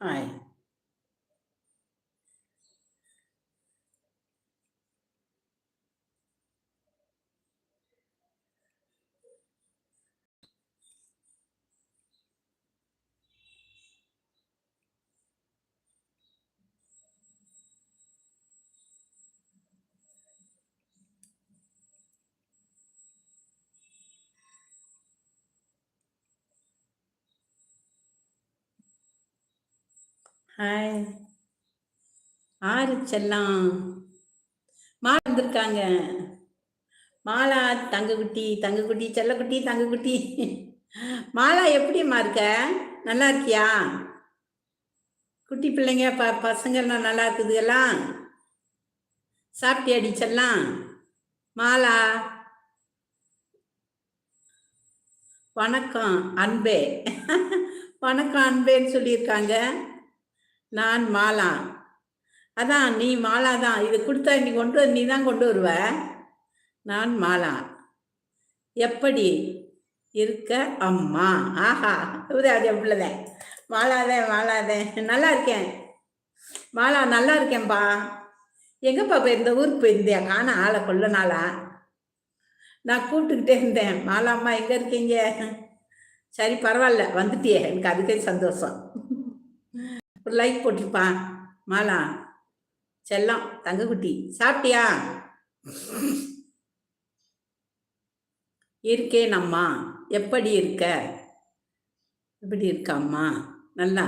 Hi hi. ஆறு செல்லம் மாலா வந்திருக்காங்க. மாலா தங்கக்குட்டி தங்கக்குட்டி செல்லக்குட்டி தங்கக்குட்டி. மாலா எப்படிம்மா இருக்க? நல்லா இருக்கியா? குட்டி பிள்ளைங்க ப பசங்கள்லாம் நல்லா இருக்குதுலாம் சாப்பிட்டியாடி செல்லம்? மாலா. வணக்கம் அன்பே. வணக்கம் அன்பேன்னு சொல்லியிருக்காங்க. நான் மாலா. அதான் நீ மாலா தான் இது கொடுத்தா நீ கொண்டு நீ தான் கொண்டு வருவ. நான் மாலா. எப்படி இருக்க அம்மா? ஆஹா அது பிள்ளைதேன் மாலாதே மாலாதே. நல்லா இருக்கேன். மாலா நல்லா இருக்கேன்பா. எங்கப்பா இப்போ இந்த ஊருக்கு போயிருந்தியா காண ஆளை கொள்ள நாளா நான் கூப்பிட்டுக்கிட்டே இருந்தேன். மாலா அம்மா எங்கே இருக்கீங்க? சரி பரவாயில்ல. வந்துட்டியே. எனக்கு அதுக்கே சந்தோஷம். அப்புறம் லைக் போட்டிருப்பா மாலா செல்லம் தங்கக்குட்டி சாப்பிட்டியா? இருக்கேன் அம்மா எப்படி இருக்க? எப்படி இருக்க அம்மா? நல்லா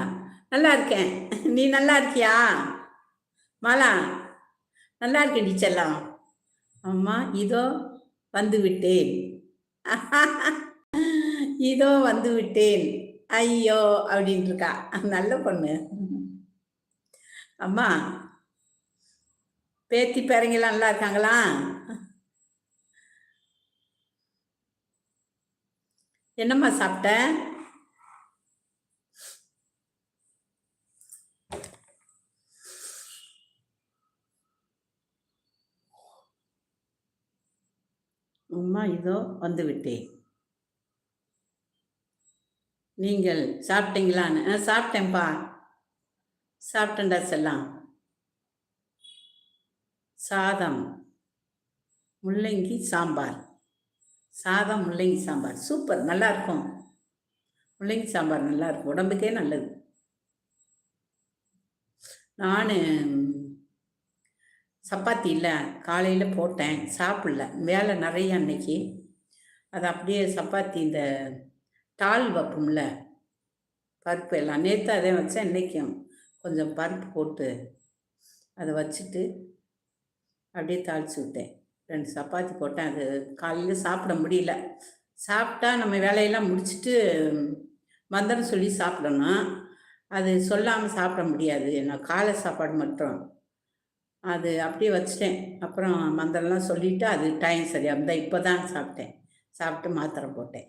நல்லா இருக்கேன். நீ நல்லா இருக்கியா? மாலா நல்லா இருக்கேன் செல்லம். அம்மா இதோ வந்து விட்டேன். இதோ வந்து விட்டேன். ஐயோ அப்படின்ட்டு இருக்கா. நல்ல பொண்ணு. அம்மா பேத்தி பேரங்கெல்லாம் நல்லா இருக்காங்களா? என்னம்மா சாப்பிட்ட? அம்மா இதோ வந்து விட்டேன் நீங்கள் சாப்பிட்டீங்களான்னு? ஆ சாப்பிட்டேன்ப்பா. சாப்பிட்டுண்டா செல்லாம். சாதம் முள்ளங்கி சாம்பார். சாதம் முள்ளங்கி சாம்பார். சூப்பர் நல்லா இருக்கும் முள்ளங்கி சாம்பார் நல்லா இருக்கும் உடம்புக்கே நல்லது. நான் சப்பாத்தி இல்லை காலையில் போட்டேன். சாப்பிடல. வேலை நிறைய அன்னைக்கு. அது அப்படியே சப்பாத்தி இந்த டால் வைப்போம்ல பருப்பு எல்லாம். நேற்று அதே வச்சேன் இன்றைக்கும் கொஞ்சம் பருப்பு போட்டு அதை வச்சுட்டு அப்படியே தாளிச்சு விட்டேன். ரெண்டு சப்பாத்தி போட்டேன். அது காலையில் சாப்பிட முடியல. சாப்பிட்டா நம்ம வேலையெல்லாம் முடிச்சுட்டு மந்திரம் சொல்லி சாப்பிடணும் அது சொல்லாமல் சாப்பிட முடியாது. நான் காலை சாப்பாடு மட்டும். அது அப்படியே வச்சிட்டேன். அப்புறம் மந்திரம்லாம் சொல்லிவிட்டு அது டைம் சரியாக இருந்தால் இப்போ தான் சாப்பிட்டேன். சாப்பிட்டு மாத்திரை போட்டேன்.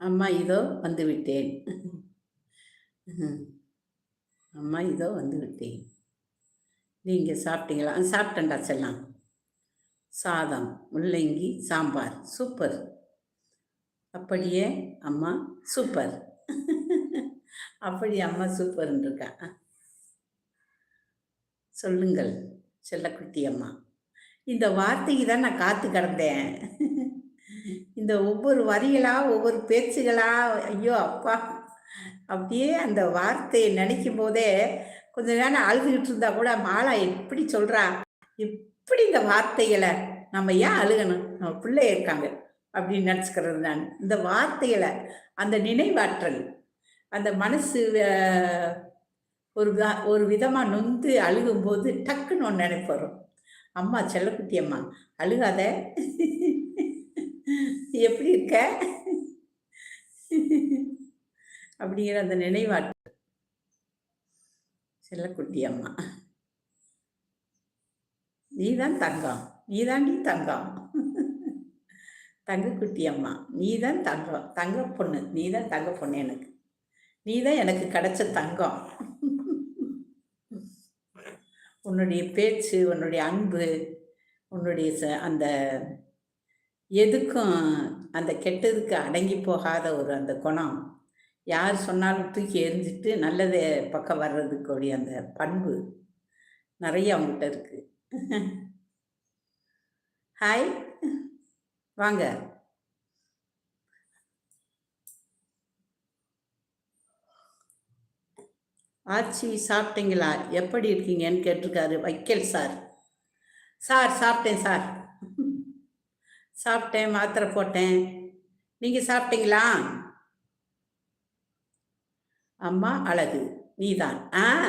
அம்மா இதோ வந்து விட்டேன் அம்மா இதோ வந்து விட்டேன் நீங்கள் சாப்பிட்டீங்களா சாப்பிட்டேன்டா செல்லாம். சாதம் முள்ளங்கி சாம்பார். சூப்பர். அப்படியே அம்மா சூப்பர். அப்படி அம்மா சூப்பர்ன்னு இருக்கா? சொல்லுங்கள் செல்லக்குட்டி அம்மா. இந்த வார்த்தைக்கு தான் நான் காத்து கிடந்தேன். இந்த ஒவ்வொரு வரிகளாக ஒவ்வொரு பேச்சுகளா ஐயோ அப்பா அப்படியே அந்த வார்த்தையை நினைக்கும் போதே கொஞ்ச நேரம் அழுதுகிட்டு இருந்தா கூட மாலா எப்படி சொல்றா? எப்படி இந்த வார்த்தைகளை நம்ம ஏன் அழுகணும்? நம்ம பிள்ளை இருக்காங்க அப்படின்னு நினச்சிக்கிறது நான் இந்த வார்த்தைகளை அந்த நினைவாற்றல் அந்த மனசு ஒரு வித- ஒரு விதமாக நொந்து அழுகும்போது டக்குன்னு ஒன்று நினைப்பு வரும். அம்மா செல்லக்குட்டி அம்மா அழுகாத. எப்படி இருக்க? அப்படிங்கிற அந்த நினைவாட்டு செல்லக்குட்டி அம்மா. நீதான் தங்கம். நீதாண்டி தங்கம். தங்கக்குட்டி அம்மா. நீதான் தங்கம். தங்க பொண்ணு. நீதான் தங்க பொண்ணு எனக்கு. நீதான் எனக்கு கிடைச்ச தங்கம். உன்னுடைய பேச்சு உன்னுடைய அன்பு உன்னுடைய ச அந்த எதுக்கும் அந்த கெட்டதுக்கு அடங்கி போகாத ஒரு அந்த குணம். யார் சொன்னாலும் தூக்கி எரிஞ்சிட்டு நல்லதே பக்கம் வர்றதுக்குரிய அந்த பண்பு நிறைய அவங்ககிட்ட இருக்கு. ஹாய் வாங்க. ஆச்சி சாப்பிட்டீங்களா? எப்படி இருக்கீங்கன்னு கேட்டிருக்காரு வைக்கல் சார். சார் சாப்பிட்டேன் சார். சாப்பிட்டேன் மாத்திரை போட்டேன். நீங்கள் சாப்பிட்டீங்களா? அம்மா அழகு. நீதான். ஆ.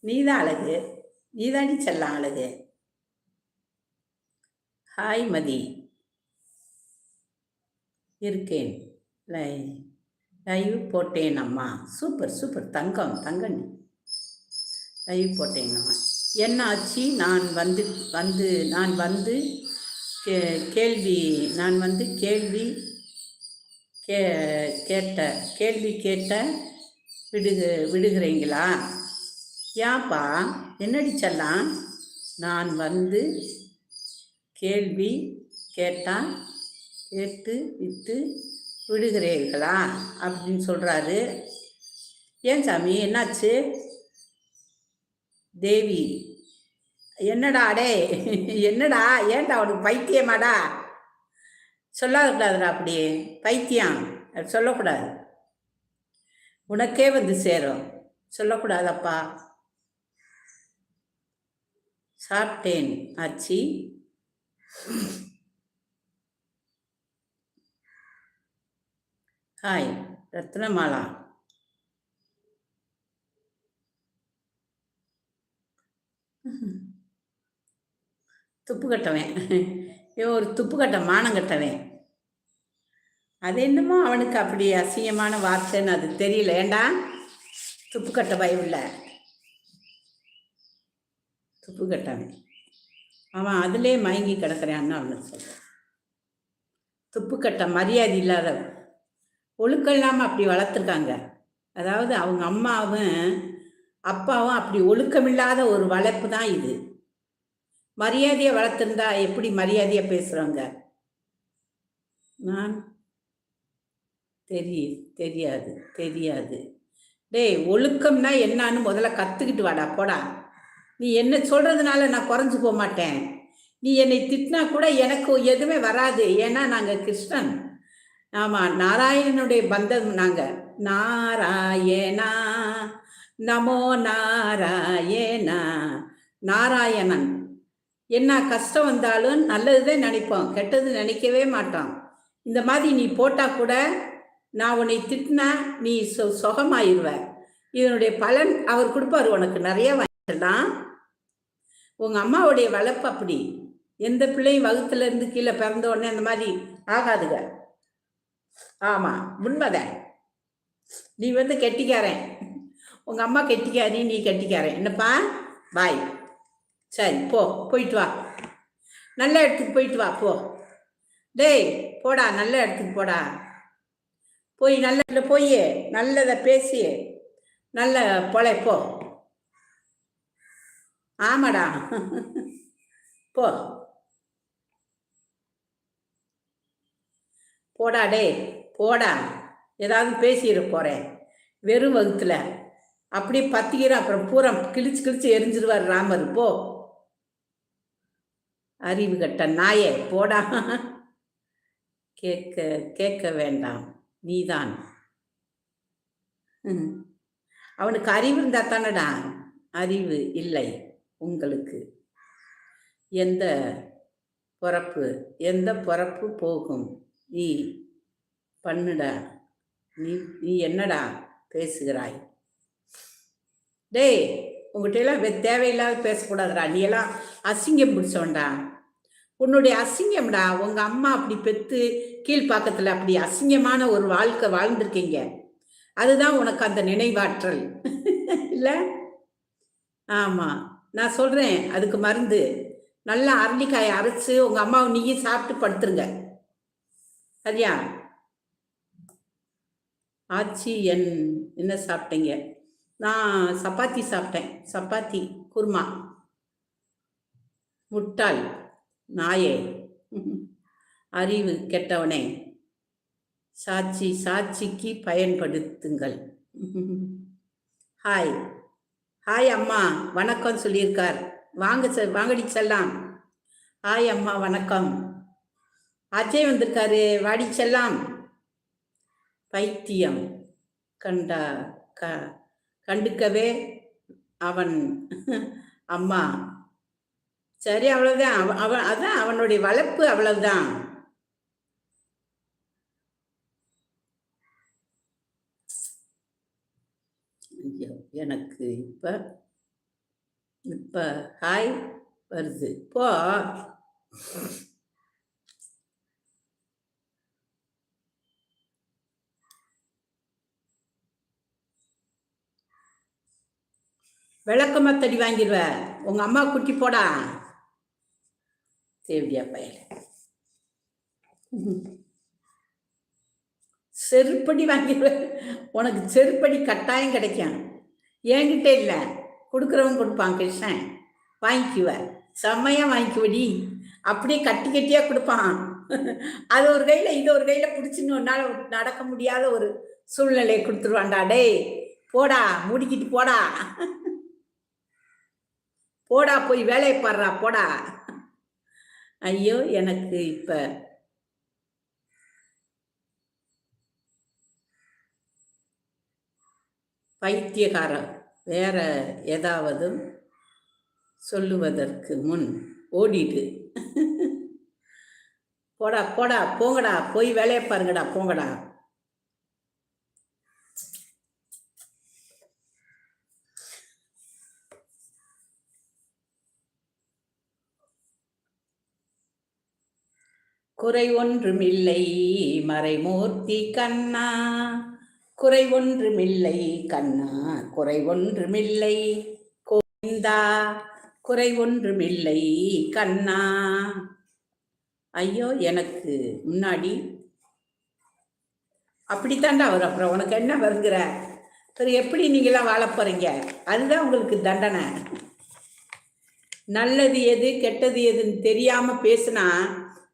நீதான் அழகு. நீதாண்டி செல்லாம் அழகு. ஹாய் மதி. இருக்கேன். லை லைவ் போட்டேன் அம்மா. Super super. தங்கம் தங்கண்ணி லைவ் போட்டேங்கம்மா என்னாச்சு? நான் வந்து வந்து நான் வந்து கே கேள்வி நான் வந்து கேள்வி கே கேட்ட கேள்வி கேட்ட விடுக விடுகிறீங்களா? ஏன்பா என்னடி செல்லாம்? நான் வந்து கேள்வி கேட்டால் கேட்டு விட்டு விடுகிறீர்களா? அப்படின்னு சொல்கிறாரு ஏன் சாமி என்னாச்சு? தேவி என்னடா அடே என்னடா ஏன்டா உனக்கு பைத்தியமாடா? சொல்லாதக்கூடாதுடா அப்படி பைத்தியம் சொல்லக்கூடாது. உனக்கே வந்து சேரும் சொல்லக்கூடாதப்பா. சாப்பிட்டேன் ஆச்சி. ஹாய் ரத்னமாலா. துப்பு கட்டவன். இவன் ஒரு துப்பு கட்ட மானம் கட்டவன். அது என்னமோ அவனுக்கு அப்படி அசிங்கமான வார்த்தைன்னு அது தெரியல. ஏண்டா? துப்பு கட்ட பயம் இல்லை. துப்பு கட்டவன். அவன் அதிலே மயங்கி கிடக்கிறான்னு அவனுக்கு சொல்கிறான் துப்பு கட்ட மரியாதை இல்லாதவன். ஒழுக்கம் இல்லாமல் அப்படி வளர்த்துருக்காங்க. அதாவது அவங்க அம்மாவும் அப்பாவும் அப்படி ஒழுக்கமில்லாத ஒரு வளர்ப்பு தான் இது. மரியாதையை வளர்த்துருந்தா எப்படி மரியாதையாக பேசுகிறாங்க நான்? தெரிய தெரியாது தெரியாது. டேய் ஒழுக்கம்னா என்னான்னு முதல்ல கற்றுக்கிட்டு வாடா போடா. நீ என்ன சொல்கிறதுனால நான் குறைஞ்சு போக மாட்டேன். நீ என்னை திட்டினா கூட எனக்கு எதுவுமே வராது. ஏன்னா நாங்கள் கிருஷ்ணன் ஆமாம் நாராயணனுடைய பந்தம் நாங்கள் நாராயணா நமோ நாராயணா. நாராயணன். என்ன கஷ்டம் வந்தாலும் நல்லதுதான் நினைப்போம் கெட்டது நினைக்கவே மாட்டோம் இந்த மாதிரி நீ போட்டால் கூட நான் உன்னை திட்டினா நீ சொ சுகமாயிருவ இதனுடைய பலன் அவர் கொடுப்பார் உனக்கு. நிறைய வாங்கிடலாம் உங்கள் அம்மாவுடைய வளர்ப்பு அப்படி. எந்த பிள்ளையும் வகுத்துல இருந்து கீழே பிறந்த உடனே அந்த மாதிரி ஆகாதுங்க. ஆமாம் உண்மைதான். நீ வந்து கெட்டிக்காரன். உங்கள் அம்மா கெட்டிக்காரி நீ கெட்டிக்காரன் என்னப்பா? பாய். சரி போ. போயிட்டு வா. நல்ல இடத்துக்கு போயிட்டு வா போ. டேய் போடா நல்ல இடத்துக்கு போடா. போய் நல்ல போய் நல்லதை பேசி நல்ல பொழை போ. ஆமாடா. போ. போடா டே போடா. ஏதாவது பேசிட போகிறேன் வெறும் வகுத்தில். அப்படியே பத்திக்கிற அப்புறம் பூரா கிழிச்சு கிழிச்சு எரிஞ்சிருவார் ராமர் போ. அறிவு கட்ட நாயே போடா. கேட்க கேட்க வேண்டாம் நீதான். அவனுக்கு அறிவு இருந்தா தானடா? அறிவு இல்லை உங்களுக்கு. எந்த பிறப்பு எந்த பிறப்பு போகும்? நீ பண்ணுடா. நீ நீ என்னடா பேசுகிறாய்? டேய் உங்கள்கிட்ட தேவையில்லாத பேசக்கூடாதுடா நீ எல்லாம் அசிங்கம் பிடிச்சவன்டா. உன்னுடைய அசிங்கம்டா உங்கள் அம்மா அப்படி பெற்று கீழ்ப்பாக்கத்தில் அப்படி அசிங்கமான ஒரு வாழ்க்கை வாழ்ந்திருக்கீங்க. அதுதான் உனக்கு அந்த நினைவாற்றல். இல்லை? ஆமாம் நான் சொல்கிறேன் அதுக்கு மருந்து. நல்லா அரளிக்காயை அரைச்சி உங்கள் அம்மாவை நீயே சாப்பிட்டு படுத்துருங்க. சரியா? ஆச்சி என் என்ன சாப்பிட்டீங்க? நான் சப்பாத்தி சாப்பிட்டேன். சப்பாத்தி குருமா. முட்டாள் நாயே. அறிவு கெட்டவனே. சாட்சி சாட்சிக்கு பயன்படுத்துங்கள். ஹாய். ஹாய் அம்மா வணக்கம் சொல்லியிருக்கார். வாங்க சார் வாங்கடி செல்லாம். ஹாய் அம்மா வணக்கம். அஜய் வந்திருக்காரு வாடி செல்லாம். பைத்தியம். கண்டா க கண்டுக்கவே அவன் அம்மா. சரி அவ்வளவுதான். அவ அவன் அதான் அவனுடைய வளர்ப்பு அவ்வளவுதான். ஐயோ எனக்கு இப்ப இப்ப ஹாய் வருது. போ விளக்கமாத்தடி வாங்கிடுவ. உங்க அம்மா குட்டி போடா. தேவியா பயல. செருப்படி வாங்கிடுவேன் உனக்கு செருப்படி கட்டாயம் கிடைக்கும். என்கிட்ட இல்லை. கொடுக்குறவன் கொடுப்பான் கிருஷ்ணன். வாங்கிக்குவ. செம்மையா வாங்கிக்குவடி. அப்படியே கட்டி கட்டியாக கொடுப்பான். அது ஒரு கையில் இது ஒரு கையில் பிடிச்சின்னு உன்னால் நடக்க முடியாத ஒரு சூழ்நிலையை கொடுத்துருவான்டா. டேய் போடா முடிக்கிட்டு போடா. போடா போய் வேலையை பாடுறா போடா. ஐயோ எனக்கு இப்ப பைத்தியகாரம் வேற ஏதாவது சொல்லுவதற்கு முன் ஓடிடு. போடா போடா போங்கடா போய் வேலையை பாருங்கடா போங்கடா. குறை ஒன்றுமில்லை மறைமூர்த்தி கண்ணா. குறை ஒன்றுமில்லை கண்ணா. குறை ஒன்றுமில்லை கோவிந்தா. குறை ஒன்றுமில்லை கண்ணா. ஐயோ எனக்கு முன்னாடி. அப்படித்தாண்டா அவர் அப்புறம் உனக்கு என்ன வருங்கிற? சரி எப்படி நீங்களாம் வாழ போறீங்க? அதுதான் உங்களுக்கு தண்டனை. நல்லது எது கெட்டது எதுன்னு தெரியாம பேசுனா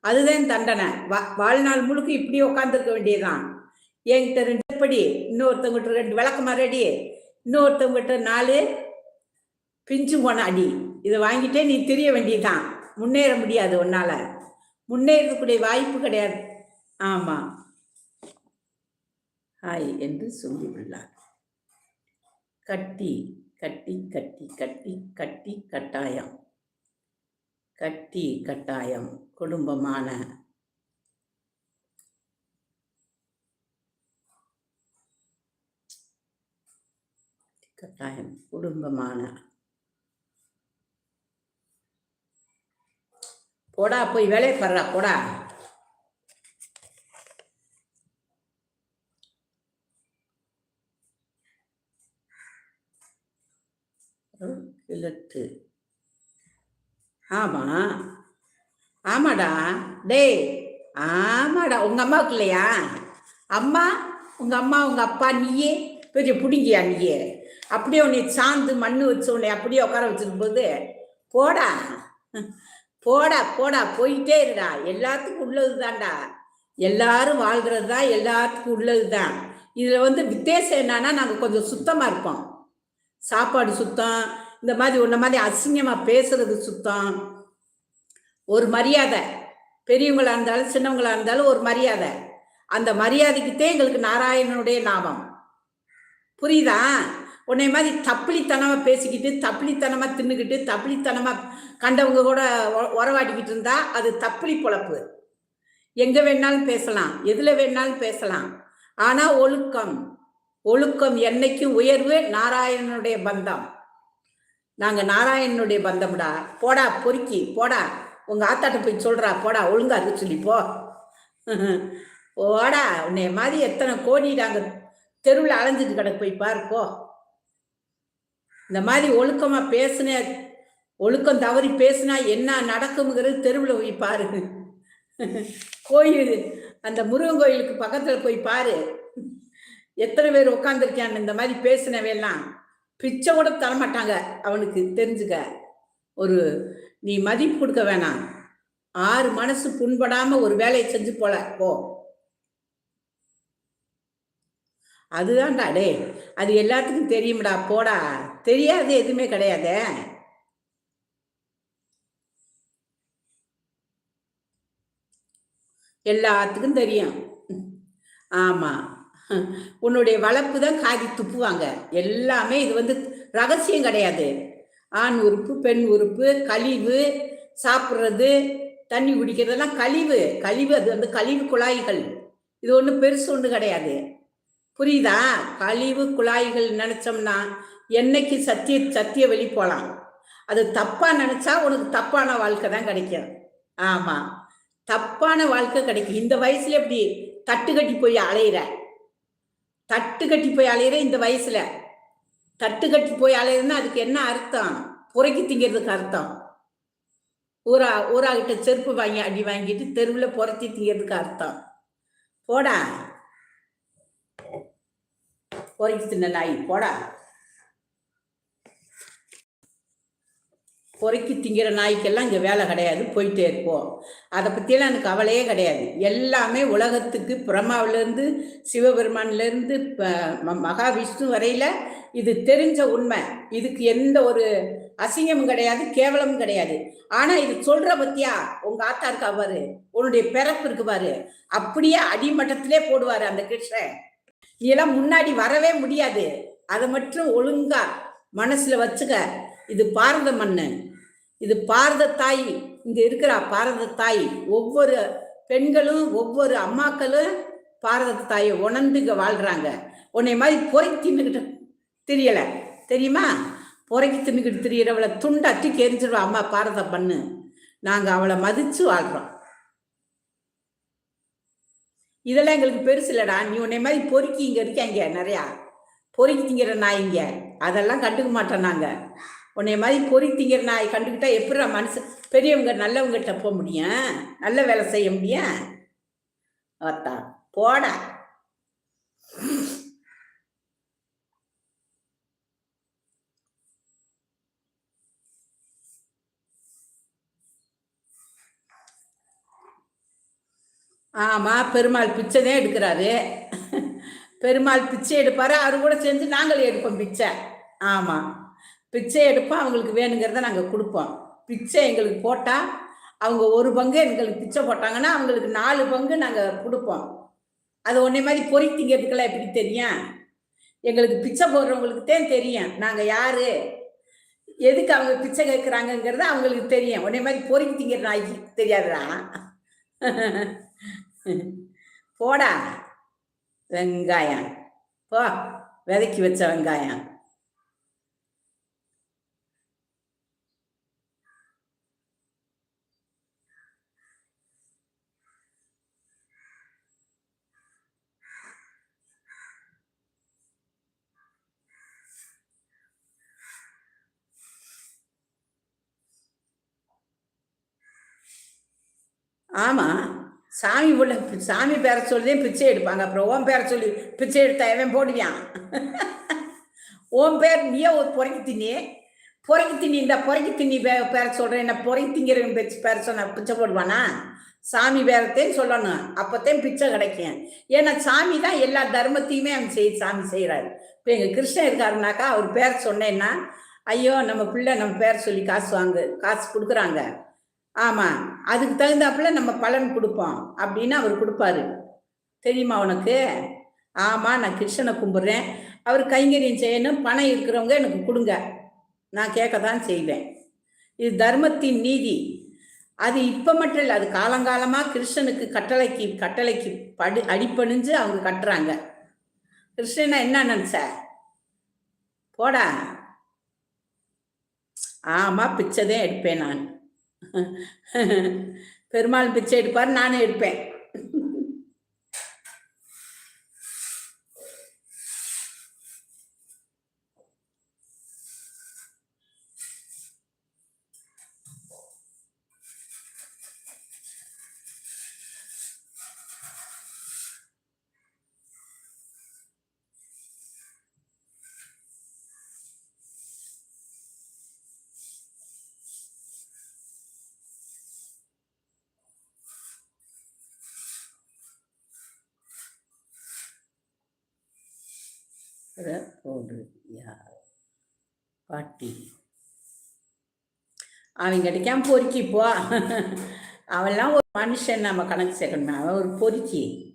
அதுதான் தண்டனை. வா வாழ்நாள் முழுக்க இப்படி உட்காந்துருக்க வேண்டியதுதான். என்கிட்ட ரெண்டு படி இன்னொருத்தவங்கிட்ட ரெண்டு விளக்கு மரடி இன்னொருத்தவங்கிட்ட நாலு பிஞ்சு போன அடி. இதை வாங்கிட்டே நீ தெரிய வேண்டியதுதான். முன்னேற முடியாது உன்னால. முன்னேறக்கூடிய வாய்ப்பு கிடையாது. ஆமாம் ஹாய் என்று சொல்லியுள்ளார் கட்டி கட்டி கட்டி கட்டி கட்டி கட்டாயம். கட்டி கட்டாயம் குடும்பமான. கட்டாயம் குடும்பமான. போடா போய் வேலையை படுறா போடா. கிழட்டு ஆமா. ஆமாடா. டேய் ஆமாடா. உங்க அம்மாவுக்கு இல்லையா? அம்மா உங்க அம்மா உங்க அப்பா நீயே. பெரிய பிடிங்கியா நீயே? அப்படியே உன்னை சாந்து மண்ணு வச்சு உன்னை அப்படியே உட்கார வச்சிருக்கும் போது போடா. போடா போடா. போயிட்டே இருடா. எல்லாத்துக்கும் உள்ளது தான்டா எல்லாரும் வாழ்கிறது தான் எல்லாத்துக்கும் உள்ளது தான். இதில் வந்து வித்தியாசம் என்னன்னா நாங்கள் கொஞ்சம் சுத்தமாக இருப்போம். சாப்பாடு சுத்தம் இந்த மாதிரி உன்ன மாதிரி அசிங்கமாக பேசுறது சுத்தம். ஒரு மரியாதை. பெரியவங்களா இருந்தாலும் சின்னவங்களா இருந்தாலும் ஒரு மரியாதை. அந்த மரியாதைக்குத்தே எங்களுக்கு நாராயணனுடைய நாமம். புரியுதா? உன்னை மாதிரி தப்பிலித்தனமாக பேசிக்கிட்டு தப்பிலித்தனமாக தின்னுக்கிட்டு தப்பிலித்தனமாக கண்டவங்க கூட உறவாடிக்கிட்டு இருந்தா அது தப்பிலி பொழப்பு. எங்கே வேணாலும் பேசலாம். எதில் வேணாலும் பேசலாம். ஆனால் ஒழுக்கம். ஒழுக்கம் என்னைக்கும் உயர்வு நாராயணனுடைய பந்தம். நாங்கள் நாராயணனுடைய பந்தம்டா. போடா பொறுக்கி போடா. உங்கள் ஆத்தாட்ட போய் சொல்கிறா போடா ஒழுங்கா இருக்கு சொல்லி போ. போடா உன்னை மாதிரி எத்தனை கோடி நாங்கள் தெருவில் அலைஞ்சிட்டு கிடக்கு போய் பாரு போ. இந்த மாதிரி ஒழுக்கமாக பேசுன ஒழுக்கம் தவறி பேசுனா என்ன நடக்குங்கிறது தெருவில் போய் பாரு. கோயில் அந்த முருகன் கோயிலுக்கு பக்கத்தில் போய் பாரு. எத்தனை பேர் உட்காந்துருக்கான் இந்த மாதிரி பேசினவையெல்லாம் பிச்சை கூட தரமாட்டாங்க. அவனுக்கு தெரிஞ்சுக்க. ஒரு நீ மதிப்பு கொடுக்க வேணாம். ஆறு மனசு புண்படாம ஒரு வேலையை செஞ்சு போல. போ. அதுதான்டா டே அது எல்லாத்துக்கும் தெரியும்டா. போடா. தெரியாது எதுவுமே கிடையாதே. எல்லாத்துக்கும் தெரியும். ஆமாம் உன்னுடைய வளர்ப்பு தான் காதி துப்புவாங்க. எல்லாமே இது வந்து ரகசியம் கிடையாது. ஆண் உறுப்பு பெண் உறுப்பு கழிவு சாப்பிட்றது தண்ணி குடிக்கிறதெல்லாம் கழிவு. கழிவு அது வந்து கழிவு குழாய்கள். இது ஒன்றும் பெருசு ஒன்று கிடையாது. புரியுதா? கழிவு குழாய்கள் நினச்சோம்னா என்னைக்கு சத்திய சத்திய வெளி போகலாம் அது தப்பாக நினச்சா உனக்கு தப்பான வாழ்க்கை தான் கிடைக்கும். ஆமாம் தப்பான வாழ்க்கை கிடைக்கும். இந்த வயசுல எப்படி தட்டு கட்டி போய் அலையிற? தட்டு கட்டி போய் அலையிற இந்த வயசுல. தட்டு கட்டி போய் அலையிறதுன்னா அதுக்கு என்ன அர்த்தம்? புறக்கி திங்கிறதுக்கு அர்த்தம். ஊரா ஊராகிட்ட செருப்பு வாங்கி அடி வாங்கிட்டு தெருவில் புறத்தி திங்கிறதுக்கு அர்த்தம். போடா. புறக்கி தின்ன நாய் போடா. பொறுக்கி திங்கிற நாய்க்கெல்லாம் இங்கே வேலை கிடையாது. போயிட்டே இருப்போம். அதை பற்றியெல்லாம் எனக்கு கவலையே கிடையாது. எல்லாமே உலகத்துக்கு பிரம்மாவிலேருந்து சிவபெருமான்லேருந்து மகாவிஷ்ணு வரையில் இது தெரிஞ்ச உண்மை. இதுக்கு எந்த ஒரு அசிங்கமும் கிடையாது கேவலமும் கிடையாது. ஆனால் இது சொல்கிற பற்றியா உங்கள் ஆத்தா இருக்கா பாரு. உன்னுடைய பிறப்பு இருக்கு பாரு. அப்படியே அடிமட்டத்திலே போடுவார் அந்த கிருஷ்ணன் நீ எல்லாம் முன்னாடி வரவே முடியாது. அதை மட்டும் ஒழுங்கா மனசுல வச்சுக்க. இது பாரத மண்ணு இது பாரத தாய். இங்க இருக்கிறா பாரத தாய். ஒவ்வொரு பெண்களும் ஒவ்வொரு அம்மாக்களும் பாரத தாயை உணர்ந்து இங்க வாழ்றாங்க. உன்னை மாதிரி பொறி தின்னுக்கிட்டு தெரியல. தெரியுமா? பொறைக்கி தின்னுக்கிட்டு திரியறவளை துண்டாட்டி எரிஞ்சிருவா அம்மா பாரத பண்ணு நாங்கள் அவளை மதித்து வாழ்கிறோம் இதெல்லாம் எங்களுக்கு பெருசு இல்லைடா. நீ உன்னை மாதிரி பொறுக்கி இங்கே இருக்காங்க நிறையா. பொறுக்கி திங்கிற நாய்ங்க அதெல்லாம் கண்டுக்க மாட்டோம் நாங்கள் உன்னை மாதிரி பொறி திங்கிற நாய் கண்டுக்கிட்டா எப்படி மனசு? பெரியவங்க நல்லவங்ககிட்ட போக முடியும்? நல்ல வேலை செய்ய முடியும்? அத்தா போட. ஆமாம் பெருமாள் பிச்சை தான் எடுக்கிறாரு. பெருமாள் பிச்சை எடுப்பார் அவர் கூட செஞ்சு நாங்கள் எடுப்போம் பிச்சை. ஆமாம் பிச்சை எடுப்போம் அவங்களுக்கு வேணுங்கிறத நாங்கள் கொடுப்போம். பிச்சை எங்களுக்கு போட்டால் அவங்க ஒரு பங்கு எங்களுக்கு பிச்சை போட்டாங்கன்னா அவங்களுக்கு நாலு பங்கு நாங்கள் கொடுப்போம். அது ஒன்றே மாதிரி பொறி திங்கிறதுக்கெல்லாம் எப்படி தெரியும்? எங்களுக்கு பிச்சை போடுறவங்களுக்கு தான் தெரியும். நாங்கள் யார்? எதுக்கு அவங்க பிச்சை கேட்குறாங்கங்கிறது அவங்களுக்கு தெரியும். உடனே மாதிரி பொறுக்கி திங்கிற நாய்க்கு தெரியாதுடா. போடா. வெங்காயம். போ. விதைக்கி வச்ச வெங்காயம். ஆமாம் சாமி உள்ள சாமி பேர சொல்லி பிச்சை எடுப்பாங்க. அப்புறம் ஓம் பேர சொல்லி பிச்சை எடுத்தா எவன் போடுவியான் ஓம் பேர் நீயே ஒரு பொறைக்கு தின்னி. பொறைக்கு தின்னி இந்த பொறைக்கு தின்னி பே பேர சொல்கிறேன் என்ன பொறைக்கு திங்கிறவன் பிச்சை பேர சொன்ன பிச்சை போடுவானா? சாமி பேரத்தையும் சொல்லணும். அப்போத்தையும் பிச்சை கிடைக்கும். ஏன்னா சாமி தான் எல்லா தர்மத்தையுமே அவன் செய் சாமி செய்கிறாரு இப்போ எங்கள் கிருஷ்ணன் இருக்காருனாக்கா அவர் பேர் சொன்னேன்னா ஐயோ நம்ம பிள்ளை நம்ம பேர் சொல்லி காசு வாங்கு காசு கொடுக்குறாங்க. ஆமாம் அதுக்கு தகுந்தாப்புல நம்ம பலன் கொடுப்போம். அப்படின்னு அவர் கொடுப்பாரு. தெரியுமா உனக்கு? ஆமாம் நான் கிருஷ்ணனை கும்பிட்றேன். அவர் கைங்கரியம் செய்யணும். பணம் இருக்கிறவங்க எனக்கு கொடுங்க. நான் கேட்க தான் செய்வேன். இது தர்மத்தின் நீதி. அது இப்போ மட்டும் இல்லை அது காலங்காலமாக கிருஷ்ணனுக்கு கட்டளைக்கு கட்டளைக்கு படி அடிப்பணிஞ்சு அவங்க கட்டுறாங்க. கிருஷ்ணனா என்ன நினச்ச? போடா. ஆமாம் பிச்சைதான் எடுப்பேன் நான். பெருமாள் பிச்சை எடுப்பார் நானும் எடுப்பேன். பாட்டி. அவன் கிடைக்காம பொறுக்கி போ? அவெல்லாம் ஒரு மனுஷன் நம்ம கணக்கு சேர்க்கணுமே. அவன் ஒரு பொறுக்கி.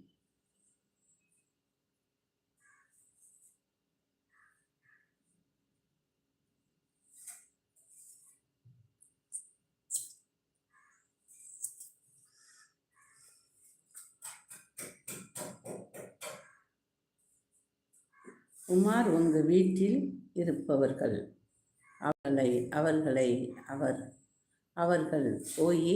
உமார் உங்கள் வீட்டில் இருப்பவர்கள். அவர்களை அவர்களை அவர் அவர்கள் போய்